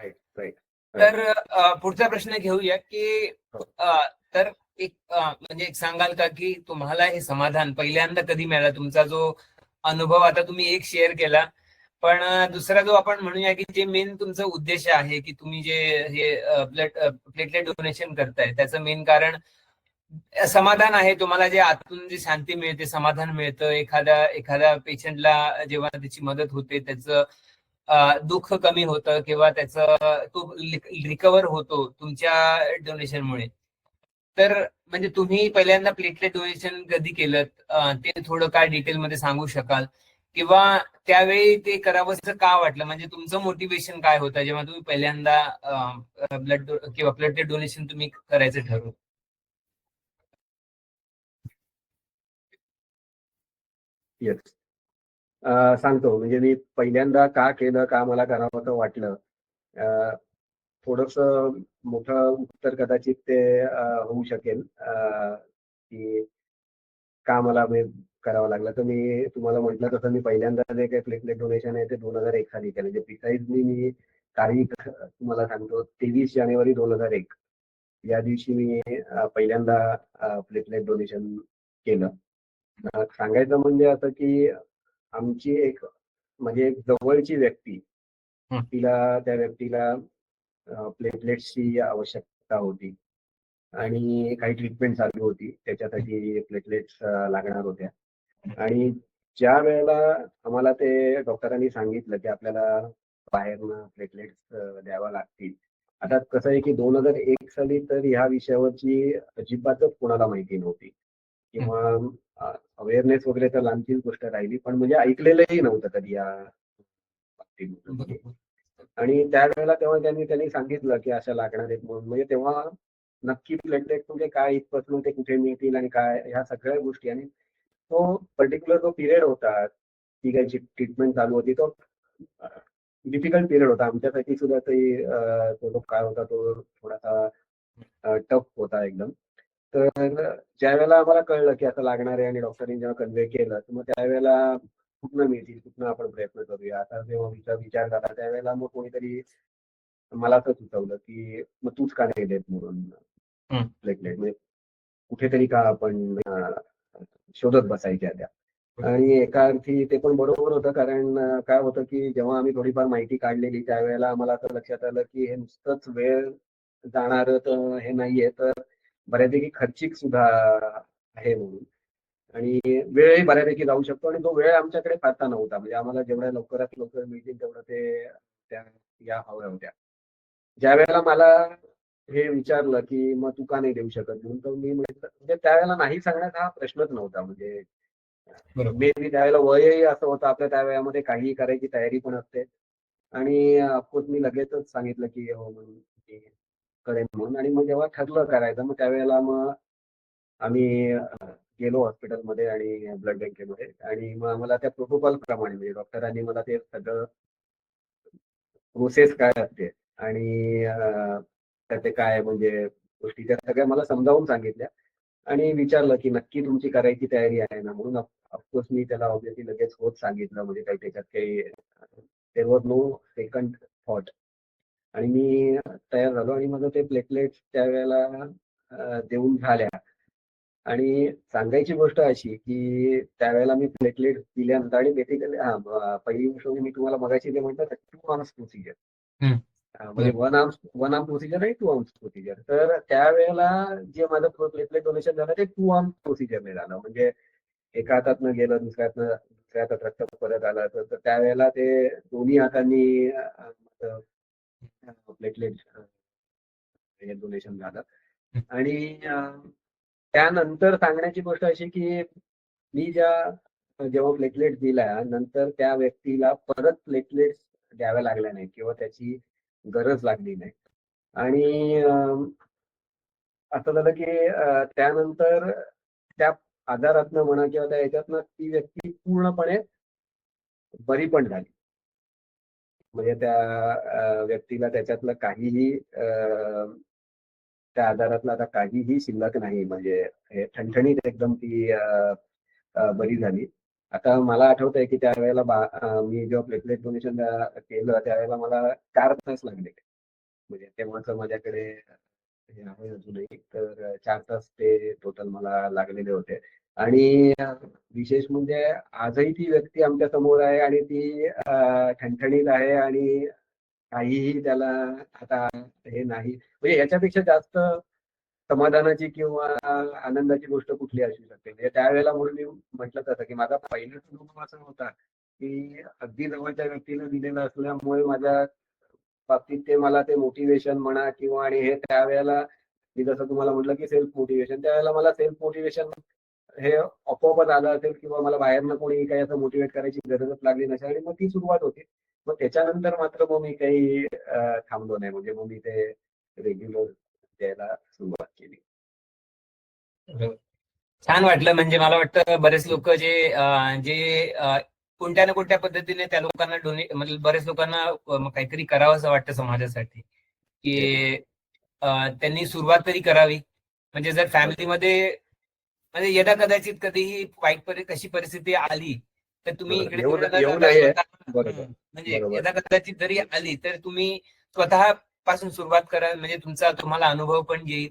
Right तर पुढचा प्रश्न घेऊया की हो. तर एक म्हणजे एक सांगाल का की तुम्हाला हे समाधान पहिल्यांदा कधी मिळालं? तुमचा जो अनुभव आता तुम्ही एक शेअर केला. पण दुसरा जो आपण म्हणूया की जे मेन तुमचा उद्देश आहे की तुम्ही जे हे ब्लड प्लेटलेट डोनेशन करताय त्याचं मेन कारण समाधान आहे. तुम्हाला जे आतून जी शांती मिळते समाधान मिळतं. एखाद्या एखाद्या पेशंटला जेव्हा त्याची मदत होते त्याचं दुःख कमी होतं किंवा त्याचं तो रिकवर होतो तुमच्या डोनेशनमुळे तर म्हणजे तुम्ही पहिल्यांदा प्लेटलेट डोनेशन कधी केलं ते थोडं काय डिटेलमध्ये सांगू शकाल? किंवा त्यावेळी ते करावंसं का वाटलं? म्हणजे तुमचं मोटिवेशन काय होतं जेव्हा तुम्ही पहिल्यांदा ब्लड किंवा प्लेटलेट डोनेशन तुम्ही करायचं ठरवलं येस सांगतो. म्हणजे मी पहिल्यांदा का केलं का मला करावं वाटलं. थोडस मोठं उत्तर कदाचित ते होऊ शकेल. की का मला करावं लागलं. तर मी तुम्हाला म्हटलं तसं मी पहिल्यांदा जे काही प्लेटलेट डोनेशन आहे ते दोन हजार एक साली केलं. म्हणजे बिसाईज मी तारीख तुम्हाला सांगतो तेवीस जानेवारी दोन हजार एक. या दिवशी मी पहिल्यांदा प्लेटलेट डोनेशन केलं. सांगायचं म्हणजे असं की आमची एक म्हणजे एक जवळची व्यक्ती. तिला त्या व्यक्तीला प्लेटलेट्सची आवश्यकता होती. आणि काही ट्रीटमेंट चालू होती. त्याच्यासाठी प्लेटलेट्स लागणार होत्या. आणि ज्या वेळेला आम्हाला ते डॉक्टरांनी सांगितलं की आपल्याला बाहेरनं प्लेटलेट्स द्यावा लागतील. आता कसं आहे की दोन हजार एक साली तर ह्या विषयावरची अजिबातच कोणाला माहिती नव्हती. किंवा अवेअरनेस वगैरे तर लांबचीच गोष्ट राहिली पण म्हणजे ऐकलेलंही नव्हतं कधी या आणि त्यावेळेला तेव्हा त्यांनी त्यांनी सांगितलं की अशा लागणार आहेत म्हणून. म्हणजे तेव्हा नक्की प्लेटलेट म्हणजे काय इथपासून ते कुठे मिळतील आणि काय ह्या सगळ्या गोष्टी. आणि तो पर्टिक्युलर जो पिरियड होता ती काही ट्रीटमेंट चालू होती तो डिफिकल्ट पिरियड होता. आमच्यासाठी सुद्धा ते तो काळ होता तो थोडासा टफ होता एकदम. तर ज्या वेळेला आम्हाला कळलं की असं लागणार आहे आणि डॉक्टरांनी जेव्हा कन्वे केलं तर मग त्यावेळेला कुठनं मिळतील कुठनं आपण प्रयत्न करूया. असा जेव्हा विचार विचार झाला त्यावेळेला मग कोणीतरी मला असं सुचवलं की मग तूच का नाही देत म्हणून. प्लेटलेट म्हणजे कुठेतरी का आपण शोधत बसायच्या त्या आणि एका अर्थी ते पण बरोबर होतं कारण काय होतं की जेव्हा आम्ही थोडीफार माहिती काढलेली त्यावेळेला आम्हाला असं लक्षात आलं की हे नुसतंच वेळ जाणार तर हे नाहीये. तर बऱ्यापैकी खर्चिक सुद्धा आहे म्हणून. आणि वेळही बऱ्यापैकी जाऊ शकतो आणि तो वेळ आमच्याकडे फारसा नव्हता. म्हणजे आम्हाला जेवढ्या लवकरात लवकर मिळतील तेवढं ते त्या या हव्या होत्या ज्या वेळेला मला हे विचारलं की मग तू का नाही देऊ शकत म्हणून तर मी म्हणजे त्यावेळेला नाही सांगण्याचा हा प्रश्नच नव्हता. म्हणजे मे बी त्यावेळेला वयही असं होतं. आपल्या त्या वयामध्ये काहीही करायची तयारी पण असते. आणि ऑफकोर्स मी लगेचच सांगितलं की हो म्हणून करेन म्हणून आणि मग जेव्हा ठरलं करायचं मग त्यावेळेला मग आम्ही गेलो हॉस्पिटलमध्ये आणि ब्लड बँकेमध्ये आणि मग आम्हाला त्या प्रोटोकॉल प्रमाणे म्हणजे डॉक्टरांनी मला ते सगळं प्रोसेस काय असते आणि त्याचे काय म्हणजे गोष्टी त्या सगळ्या मला समजावून सांगितल्या आणि विचारलं की नक्की तुमची करायची तयारी आहे ना म्हणून ऑफकोर्स मी त्याला ऑब्व्हियसली लगेच होत सांगितलं म्हणजे काही त्याच्यात काही there was no second thought आणि मी तयार झालो आणि माझं ते प्लेटलेट्स त्यावेळेला देऊन झाल्या. आणि सांगायची गोष्ट अशी की त्यावेळेला मी प्लेटलेट दिल्यानंतर आणि बेसिकली हा पहिली गोष्ट म्हणजे मी तुम्हाला मगाशी जे म्हणतात टू आर्म्स प्रोसिजर. म्हणजे one arms one arm procedure आणि टू आर्म्स प्रोसिजर तर त्यावेळेला जे माझं प्लेटलेट डोनेशन झालं ते टू आर्म प्रोसिजरने झालं. म्हणजे एका हातातनं गेलं दुसऱ्या दुसऱ्या हातात रक्त परत आलं. तर त्यावेळेला ते दोन्ही हातांनी प्लेटलेट डोनेशन झालं आणि त्यानंतर सांगण्याची गोष्ट अशी की मी ज्या जेव्हा प्लेटलेट दिल्या नंतर त्या व्यक्तीला परत प्लेटलेट्स द्याव्या लागल्या नाही किंवा त्याची गरज लागली नाही. आणि असं झालं की त्यानंतर त्या आजारातनं म्हणा किंवा त्या ह्याच्यातनं ती व्यक्ती पूर्णपणे बरी पण झाली. म्हणजे त्या व्यक्तीला त्याच्यातलं काहीही त्या आजारातलं आता काहीही शिल्लक नाही. म्हणजे हे ठणठणीत एकदम ती बरी झाली. आता मला आठवतंय की त्यावेळेला मी जेव्हा प्लेटलेट डोनेशन केलं त्यावेळेला मला चार तास लागले. म्हणजे तेव्हाच माझ्याकडे अजूनही तर चार तास ते टोटल मला लागलेले होते. आणि विशेष म्हणजे आजही ती व्यक्ती आमच्यासमोर आहे आणि ती ठणठणीत आहे आणि काहीही त्याला आता हे नाही. म्हणजे याच्यापेक्षा जास्त समाधानाची किंवा आनंदाची गोष्ट कुठली असू शकते. म्हणजे त्यावेळेला म्हणून मी म्हटलं तसं की माझा पहिलाच अनुभव असा होता की अगदी जवळच्या व्यक्तीला दिलेला असल्यामुळे माझ्या बाबतीत ते मला ते मोटिवेशन म्हणा किंवा आणि हे त्यावेळेला मी जसं तुम्हाला म्हटलं की सेल्फ मोटिवेशन त्यावेळेला मला सेल्फ मोटिवेशन हे आपोआपच आलं असेल किंवा मला बाहेरनं कोणी काही असं मोटिवेट करायची गरजच लागली नसेल आणि मग ती सुरुवात होती. मग त्याच्यानंतर मात्र मग मी काही थांबलो नाही. म्हणजे मग मी ते रेग्युलर द्यायला सुरुवात केली. छान वाटलं. म्हणजे मला वाटतं बरेच लोक जे जे कोणत्या ना कोणत्या पद्धतीने त्या लोकांना डोनेट म्हणजे बरेच लोकांना काहीतरी करावं असं वाटतं समाजासाठी की त्यांनी सुरुवात तरी करावी म्हणजे जर फॅमिलीमध्ये म्हणजे यदा कदाचित कधीही वाईट परि कशी परिस्थिती आली तर तुम्ही. इकडे. म्हणजे. यदा कदाचित जरी आली तर तुम्ही स्वतः पासून सुरुवात करा म्हणजे तुमचा तुम्हाला अनुभव पण येईल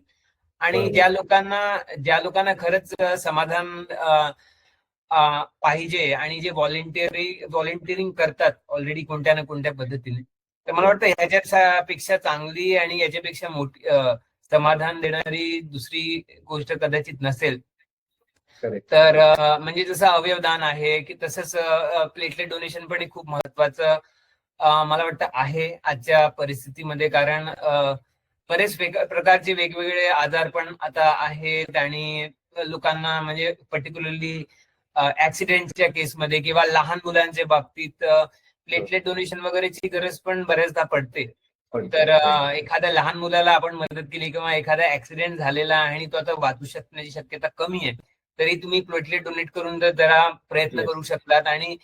आणि. ज्या लोकांना ज्या लोकांना खरंच समाधान पाहिजे आणि जे व्हॉलेंटिअरी व्हॉलेंटिअरिंग करतात ऑलरेडी कोणत्या ना कोणत्या पद्धतीने तर मला वाटतं ह्याच्यापेक्षा चांगली आणि याच्यापेक्षा मोठी समाधान देणारी दुसरी गोष्ट कदाचित नसेल. तर म्हणजे जसं अवयवदान आहे की तसंच प्लेटलेट डोनेशन पण हे खूप महत्वाचं मला वाटतं आहे आजच्या परिस्थितीमध्ये कारण बरेच वेग प्रकारचे वेगवेगळे आजार पण आता आहेत आणि लोकांना म्हणजे पर्टिक्युलरली ऍक्सिडेंटच्या केसमध्ये किंवा लहान मुलांच्या बाबतीत प्लेटलेट डोनेशन वगैरेची गरज पण बऱ्याचदा पडते तर एखाद्या लहान मुलाला आपण मदत केली किंवा एखादा ऍक्सिडेंट झालेला आहे आणि तो आता वाचू शकण्याची शक्यता कमी आहे तरी तुम्ही प्लेटलेट डोनेट करून जर जरा प्रयत्न. करू शकलात आणि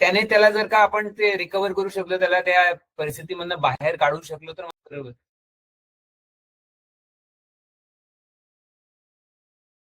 त्याने त्याला जर का आपण ते रिकवर करू शकलो त्याला त्या परिस्थितीमधनं बाहेर काढू शकलो तर मात्र